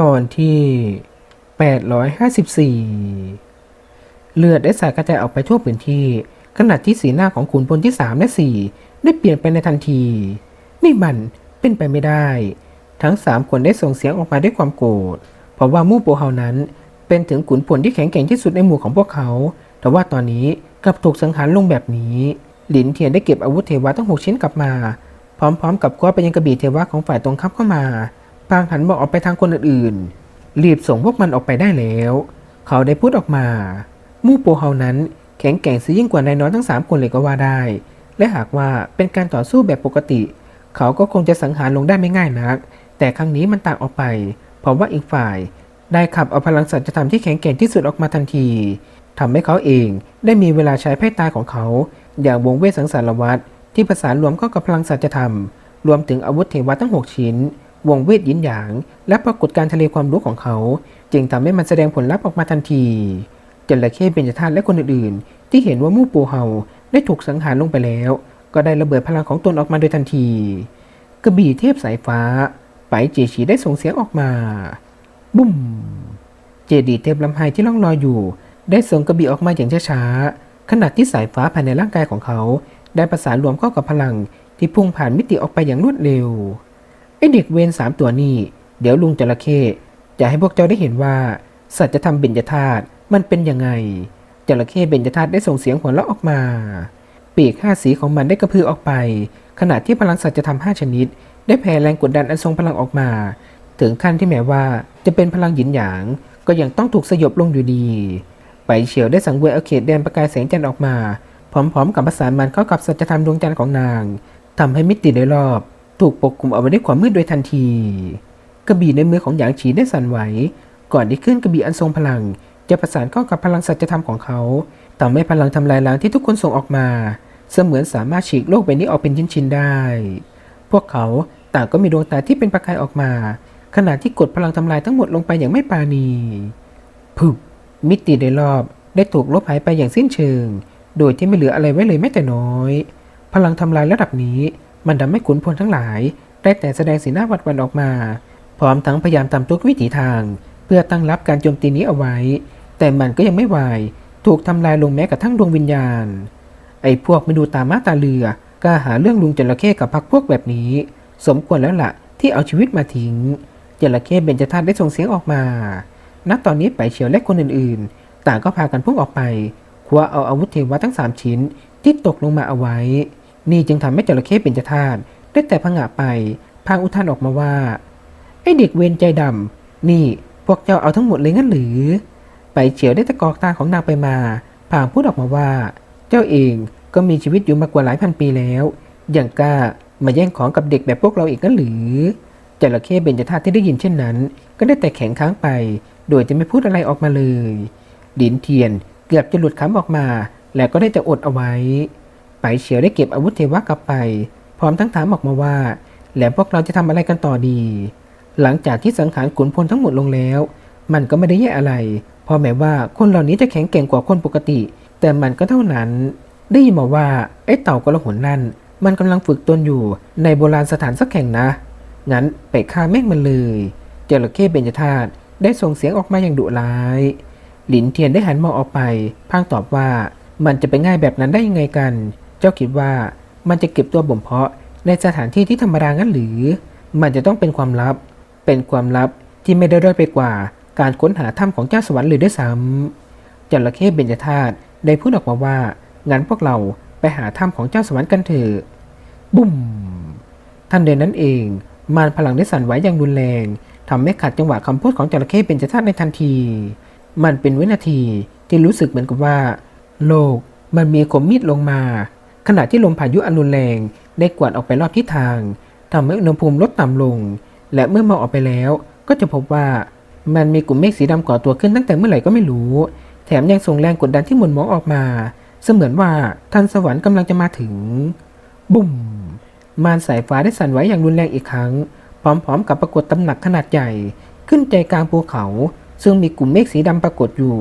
ตอนที่ 854 เลือดได้สาดกระจายออกไปทั่วพื้นที่ ขณะที่สีหน้าของขุนพลที่ 3 และ 4 ได้เปลี่ยนไปในทันที นี่มันเป็นไปไม่ได้ ทั้ง 3 คนได้ส่งเสียงออกมาด้วยความโกรธ เพราะว่ามู่โปเฮานั้น เป็นถึงขุนพลที่แข็งแกร่งที่สุดในหมู่ของพวกเขา แต่ว่าตอนนี้กลับถูกสังหารลงแบบนี้ หลินเทียนได้เก็บอาวุธเทวะทั้งหกชิ้นกลับมา พร้อมๆ กับคว้าไปยังกระบี่เทวะของฝ่ายตรงข้ามเข้ามา พางหันมองออกไปทางคนอื่นๆ รีบส่งพวกมันออกไปได้แล้ว เขาได้พูดออกมา มู่โปเฮานั้นแข็งแกร่งซะยิ่งกว่านายน้อยทั้งสามคนเลยก็ว่าได้ และหากว่าเป็นการต่อสู้แบบปกติ เขาก็คงจะสังหารลงได้ไม่ง่ายนัก แต่ครั้งนี้มันต่างออกไป เพราะว่าอีกฝ่าย ได้ขับเอาพลังสัจธรรมที่แข็งแกร่งที่สุดออกมาทันทีทำให้เขาเองได้มีเวลาใช้ไพ่ตายของเขา อย่างวงเวสังสารวัตรที่ผสานรวมเข้ากับพลังสัจธรรม รวมถึงอาวุธเทวะทั้ง 6 ชิ้น วงเวทยินหยาง และปรากฏการทะเลความรู้ของเขา จึงทำให้มันแสดงผลลัพธ์ออกมาทันทีจระเข้เบญจธาตุและคนอื่นๆ ที่เห็นว่ามู่ปูเฮาได้ถูกสังหารลงไปแล้ว ก็ได้ระเบิดพลังของตนออกมาโดยทันที กระบี่เทพสายฟ้า ไปเจฉีได้ส่งเสียงออกมา บุ้ม เจดีเทพลำไห้ที่ล่องลอยอยู่ ได้ส่งกระบี่ออกมาอย่างช้าๆขณะที่สายฟ้าภายในร่างกายของเขา ได้ประสานรวมเข้ากับพลังที่พุ่งผ่านมิติออกไปอย่างรวดเร็ว ไอเด็กเวนสามตัวนี้เดี๋ยวลุงจระเข้จะให้พวกเจ้าได้เห็นว่า สัจธรรมเบญจธาตุมันเป็นยังไง จระเข้เบญจธาตุได้ส่งเสียงหัวเราะออกมา ปีกห้าสีของมันได้กระพือออกไป ขณะที่พลังสัจธรรมห้าชนิด ได้แผ่แรงกดดันอันทรงพลังออกมา ถึงขั้นที่แม้ว่าจะเป็นพลังหยินหยาง ก็ยังต้องถูกสยบลงอยู่ดี ไปเฉียวได้สังเวยเอาเขตแดนประกายแสงจันทร์ออกมา พร้อมๆ กับประสานมันเข้ากับสัจธรรมดวงจันทร์ของนางทำให้มิติโดยรอบ ถูกปกคลุมเอาไว้ด้วยความมืดโดยทันที กระบี่ในมือของหยางฉีได้สั่นไหว ก่อนที่ขึ้นกระบี่อันทรงพลัง จะประสานเข้ากับพลังสัจธรรมของเขาทำให้พลังทำลายล้างที่ทุกคนส่งออกมา เสมือนสามารถฉีกโลกใบนี้ออกเป็นชิ้นๆได้ พวกเขาต่างก็มีดวงตาที่เป็นประกายออกมา ขณะที่กดพลังทำลายทั้งหมดลงไปอย่างไม่ปราณีพึบมิติโดยรอบได้ถูกลบหายไปอย่างสิ้นเชิง โดยที่ไม่เหลืออะไรไว้เลยแม้แต่น้อย พลังทำลายระดับนี้ มันทำให้ขุนพลทั้งหลาย ได้แต่แสดงสีหน้าหวัดวันออกมา พร้อมทั้งพยายามทำทุกวิถีทาง เพื่อตั้งรับการโจมตีนี้เอาไว้ แต่มันก็ยังไม่วายถูกทำลายลงแม้กระทั่งดวงวิญญาณ ไอ้พวกไม่ดูตามาตาเรือกล้าหาเรื่องลุงจระเข้กับพักพวกแบบนี้ สมควรแล้วล่ะที่เอาชีวิตมาทิ้งจระเข้เบญจธาตุได้ส่งเสียงออกมา ณ ตอนนี้ไปเฉียวและคนอื่นๆ ต่างก็พากันพุ่งออกไป คว้าเอาอาวุธเทวะทั้งสามชิ้นที่ตกลงมาเอาไว้ นี่จึงทำให้จระเข้เบญจธาตุได้แต่พังะไป พางอุทานออกมาว่า ไอเด็กเวรใจดำนี่พวกเจ้าเอาทั้งหมดเลยงั้นหรือ ไปเฉียวได้ตะกอกตาของนางไปมาพางพูดออกมาว่า เจ้าเองก็มีชีวิตอยู่มากว่าหลายพันปีแล้ว อย่างกล้ามาแย่งของกับเด็กแบบพวกเราอีกงั้นหรือจระเข้เบญจธาตุที่ได้ยินเช่นนั้น ก็ได้แต่แข็งค้างไป โดยจะไม่พูดอะไรออกมาเลยดินเทียนเกือบจะหลุดคำออกมา แล้วก็ได้แต่อดเอาไว้ ไปเฉียวได้เก็บอาวุธเทวะกลับไป พร้อมทั้งถามออกมาว่า แล้วพวกเราจะทำอะไรกันต่อดี หลังจากที่สังขารขุนพลทั้งหมดลงแล้ว มันก็ไม่ได้แย่อะไร พอแม้ว่าคนเหล่านี้จะแข็งแกร่งกว่าคนปกติ แต่มันก็เท่านั้น ได้ยินมาว่าไอ้เต่ากระหนนั่น มันกำลังฝึกตนอยู่ในโบราณสถานสักแห่งนะ งั้นไปฆ่าแม่งมันเลยจระเข้เบญจธาตุได้ส่งเสียงออกมาอย่างดุร้าย หลินเทียนได้หันมองออกไป พางตอบว่ามันจะไปง่ายแบบนั้นได้ยังไงกัน เจ้าคิดว่ามันจะเก็บตัวบ่มเพาะในสถานที่ที่ธรรมดางั้นหรือ มันจะต้องเป็นความลับ เป็นความลับที่ไม่ได้ด้อยไปกว่า การค้นหาถ้ำของเจ้าสวรรค์เลยด้วยซ้ำจระเข้เบญจธาตุได้พูดออกมาว่า งั้นพวกเราไปหาถ้ำของเจ้าสวรรค์กันเถอะบุ้มทันเดินนั้นเอง มารพลังได้สั่นไหวอย่างรุนแรงทำให้ขัดจังหวะคำพูดของจระเข้เบญจธาตุในทันที มันเป็นวินาทีที่รู้สึกเหมือนกับว่า โลกมันมีคมมีดลงมา ขณะที่ลมพายุอันรุนแรงได้กวาดออกไปรอบทิศทางทำให้อุณหภูมิลดต่ำลง และเมื่อมองออกไปแล้วก็จะพบว่ามันมีกลุ่มเมฆสีดำก่อตัวขึ้นตั้งแต่เมื่อไหร่ก็ไม่รู้ แถมยังส่งแรงกดดันที่หมุนมองออกมา เสมือนว่าทันสวรรค์กำลังจะมาถึง บุ้มมารสายฟ้าได้สั่นไหวอย่างรุนแรงอีกครั้ง พร้อมๆ กับปรากฏตำหนักขนาดใหญ่ ขึ้นใจกลางภูเขา ซึ่งมีกลุ่มเมฆสีดำปรากฏอยู่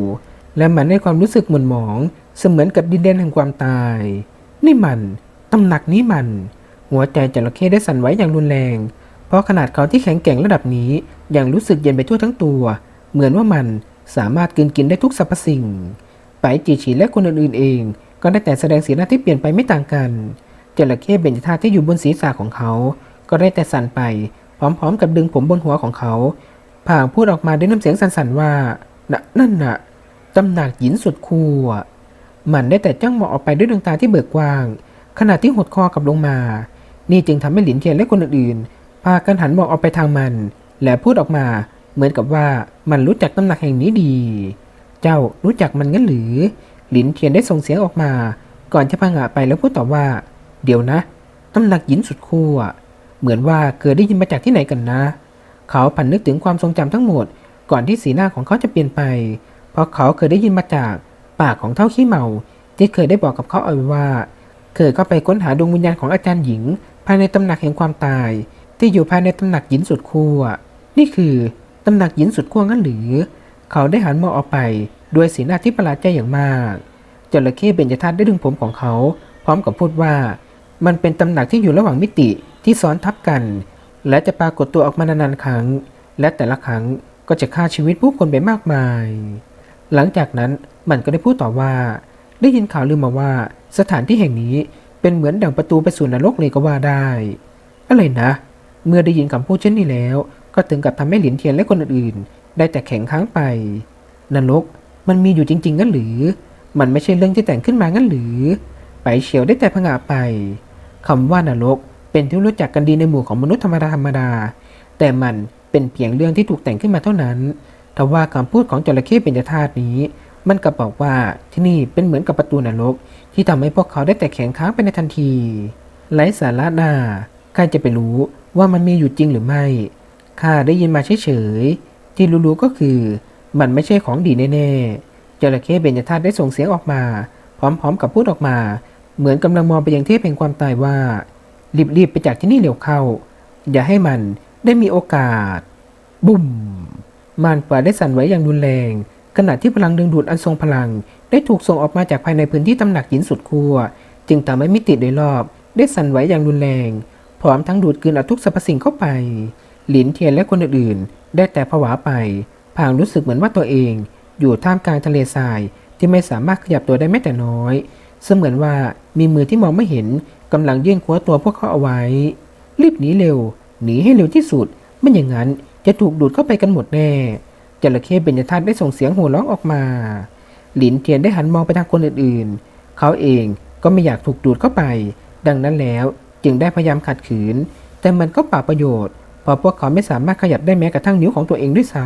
และมันได้ความรู้สึกหม่นหมอง เสมือนกับดินแดนแห่งความตาย นี่มัน ตำหนักนี้มัน หัวใจจระเข้ได้สั่นไหวอย่างรุนแรง เพราะขนาดเขาที่แข็งแกร่งระดับนี้ ยังรู้สึกเย็นไปทั่วทั้งตัว เหมือนว่ามันสามารถกลืนกินได้ทุกสรรพสิ่ง ไปจีฉีและคนอื่นๆเอง ก็ได้แต่แสดงสีหน้าที่เปลี่ยนไปไม่ต่างกัน จระเข้เบญจธาที่อยู่บนศีรษะของเขา ก็ได้แต่สั่นไป พร้อมๆ กับดึงผมบนหัวของเขาพลางพูดออกมาด้วยน้ำเสียงสั่นๆว่า นั่นน่ะ ตำหนักหยินสุดคู่ มันได้แต่จ้องมองออกไปด้วยดวงตาที่เบิกกว้าง ขณะที่หดคอกลับลงมา นี่จึงทำให้หลินเทียนและคนอื่นๆพากันหันมองออกไปทางมัน และพูดออกมาเหมือนกับว่ามันรู้จักตำหนักแห่งนี้ดี เจ้ารู้จักมันงั้นหรือ หลินเทียนได้ส่งเสียงออกมา ก่อนจะพังะไปแล้วพูดตอบว่า เดี๋ยวนะตำหนักหยินสุดคู่อะเหมือนว่าเคยได้ยินมาจากที่ไหนกันนะ เขาผันนึกถึงความทรงจำทั้งหมด ก่อนที่สีหน้าของเขาจะเปลี่ยนไป เพราะเขาเคยได้ยินมาจาก ปากของเท่าขี้เมาที่เคยได้บอกกับเขาเอาไว้ว่า เคยเข้าไปค้นหาดวงวิญญาณของอาจารย์หญิง ภายในตำหนักแห่งความตาย ที่อยู่ภายในตำหนักหยินสุดขั้วนี่คือตำหนักหยินสุดขั้วงั้นหรือ เขาได้หันมองออกไปด้วยสีหน้าที่ประหลาดใจอย่างมากจระเข้เบญจธาตุได้ดึงผมของเขา พร้อมกับพูดว่า มันเป็นตำหนักที่อยู่ระหว่างมิติที่ซ้อนทับกัน และจะปรากฏตัวออกมานานๆครั้ง และแต่ละครั้งก็จะฆ่าชีวิตผู้คนไปมากมาย หลังจากนั้นมันก็ได้พูดต่อว่า ได้ยินข่าวลือมาว่า สถานที่แห่งนี้เป็นเหมือนดังประตูไปสู่นรกเลยก็ว่าได้ อะไรนะ เมื่อได้ยินคำพูดเช่นนี้แล้ว ก็ถึงกับทำให้หลินเทียนและคนอื่นๆ ได้แต่แข็งค้างไป นรกมันมีอยู่จริงๆงั้นหรือ มันไม่ใช่เรื่องที่แต่งขึ้นมางั้นหรือ ไปเฉียวได้แต่ผงาไปคำว่านรกเป็นที่รู้จักกันดีในหมู่ของมนุษย์ธรรมดาธรรมดา แต่มันเป็นเพียงเรื่องที่ถูกแต่งขึ้นมาเท่านั้น ทว่าคำพูดของจระเข้เป็นธาตุนี้ มันกลับบอกว่าที่นี่เป็นเหมือนกับประตูนรก ที่ทำให้พวกเขาได้แต่แข็งค้างไปในทันทีไร้สาระนาใครจะไปรู้ว่ามันมีอยู่จริงหรือไม่ข้าได้ยินมาเฉยๆที่รู้ๆก็คือ มันไม่ใช่ของดีแน่ๆจระเข้เบญจธาตุได้ส่งเสียงออกมา พร้อมๆกับพูดออกมา เหมือนกำลังมองไปยังเทพแห่งความตายว่ารีบๆไปจากที่นี่เร็วเข้า อย่าให้มันได้มีโอกาส บุ่ม มารป่าได้สั่นไหวอย่างรุนแรง ขณะที่พลังดึงดูดอันทรงพลัง ได้ถูกส่งออกมาจากภายในพื้นที่ตำหนักหินสุดขั้วจึงทำให้มิติโดยรอบ ได้สั่นไหวอย่างรุนแรงพร้อมทั้งดูดกลืนเอาทุกสรรพสิ่งเข้าไป หลินเทียนและคนอื่นๆ ได้แต่ผวาไปพางรู้สึกเหมือนว่าตัวเอง อยู่ท่ามกลางทะเลทรายที่ไม่สามารถขยับตัวได้แม้แต่น้อย เสมือนว่ามีมือที่มองไม่เห็นกำลังยื่นคว้าตัวพวกเขาเอาไว้ รีบหนีเร็ว หนีให้เร็วที่สุด ไม่อย่างนั้น จะถูกดูดเข้าไปกันหมดแน่จระเข้เบญจธาตุได้ส่งเสียงโห่ร้องออกมา หลินเทียนได้หันมองไปทางคนอื่นๆ เขาเองก็ไม่อยากถูกดูดเข้าไป ดังนั้นแล้วจึงได้พยายามขัดขืน แต่มันก็เปล่าประโยชน์เพราะพวกเขาไม่สามารถขยับได้แม้กระทั่งนิ้วของตัวเองด้วยซ้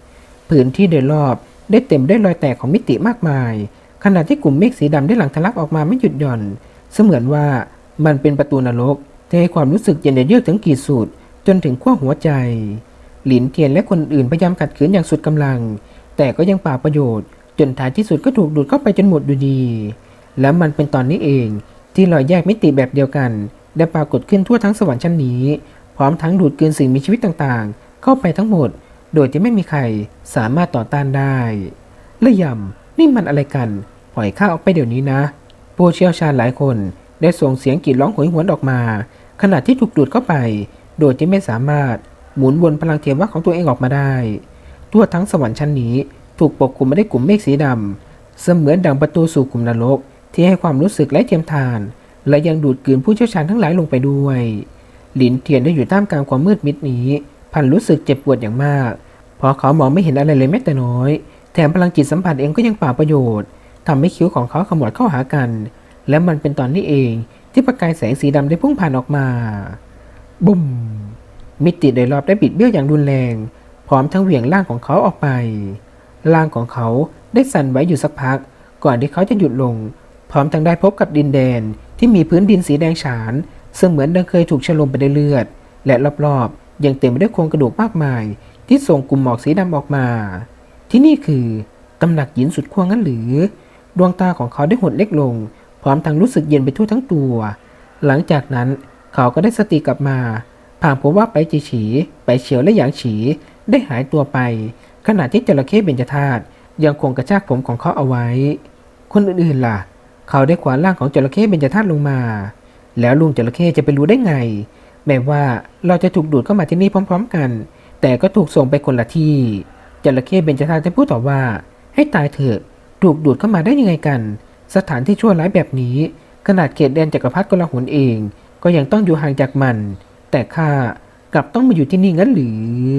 ำพื้นที่โดยรอบได้เต็มด้วยรอยแตกของมิติมากมาย ขณะที่กลุ่มเมฆสีดำได้หลั่งทะลักออกมาไม่หยุดหย่อน เสมือนว่ามันเป็นประตูนรกที่ให้ความรู้สึกเย็นเยือกถึงขีดสุดจนถึงขั้วหัวใจ หลินเทียนและคนอื่นพยายามขัดขืนอย่างสุดกำลัง แต่ก็ยังป่าประโยชน์ จนท้ายที่สุดก็ถูกดูดเข้าไปจนหมดอยู่ดี และมันเป็นตอนนี้เองที่รอยแยกมิติแบบเดียวกัน ได้ปรากฏขึ้นทั่วทั้งสวรรค์ชั้นนี้ พร้อมทั้งดูดกลืนสิ่งมีชีวิตต่างๆ เข้าไปทั้งหมด โดยที่ไม่มีใครสามารถต่อต้านได้และยำนี่มันอะไรกัน ปล่อยข้าออกไปเดี๋ยวนี้นะผู้เชี่ยวชาญหลายคนได้ส่งเสียงกรีดร้องโหยหวนออกมา ขณะที่ถูกดูดเข้าไป โดยที่ไม่สามารถ หมุนวนพลังเทวะของตัวเองออกมาได้ ทั่วทั้งสวรรค์ชั้นนี้ ถูกปกคลุมไปด้วยกลุ่มเมฆสีดำเสมือนดังประตูสู่กลุ่มนรก ที่ให้ความรู้สึกและเทียมทาน และยังดูดกลืนผู้เชี่ยวชาญทั้งหลายลงไปด้วย หลินเทียนได้อยู่ท่ามกลางความมืดมิดนี้ พันรู้สึกเจ็บปวดอย่างมาก เพราะเขามองไม่เห็นอะไรเลยแม้แต่น้อย แถมพลังจิตสัมผัสเองก็ยังเปล่าประโยชน์ทำให้คิ้วของเขาขมวดเข้าหากัน และมันเป็นตอนนี้เองที่ประกายแสงสีดำได้พุ่งผ่านออกมาบุ้ม มิติโดยรอบได้บิดเบี้ยวอย่างรุนแรง พร้อมทั้งเหวี่ยงร่างของเขาออกไป ร่างของเขาได้สั่นไหวอยู่สักพัก ก่อนที่เขาจะหยุดลง พร้อมทั้งได้พบกับดินแดนที่มีพื้นดินสีแดงฉานซึ่งเหมือนดังเคยถูกฉลมไปด้วยเลือด และรอบๆ ยังเต็มไปด้วยโครงกระดูกมากมาย ที่ส่งกลุ่มหมอกสีดำออกมา ที่นี่คือตำหนักหินสุดขั้วงั้นหรือ ดวงตาของเขาได้หดเล็กลง พร้อมทั้งรู้สึกเย็นไปทั่วทั้งตัว หลังจากนั้นเขาก็ได้สติกลับมา ผ่านพบว่าไปจีฉี ไปเฉียวและหยางฉี ได้หายตัวไป ขณะที่จระเข้เบญจธาตุยังคงกระชากผมของเขาเอาไว้ คนอื่นๆล่ะ เขาได้ขวานร่างของจระเข้เบญจธาตุลงมา แล้วลุงจระเข้จะไปรู้ได้ไง แม้ว่าเราจะถูกดูดเข้ามาที่นี่พร้อม ๆ กัน แต่ก็ถูกส่งไปคนละที่จระเข้เบญจทานจะพูดต่อว่า ให้ตายเถอะ ถูกดูดเข้ามาได้ยังไงกัน สถานที่ชั่วร้ายแบบนี้ ขนาดเขตแดนจักรพรรดิกลาหุนเอง ก็ยังต้องอยู่ห่างจากมัน แต่ข้ากลับต้องมาอยู่ที่นี่งั้นหรือ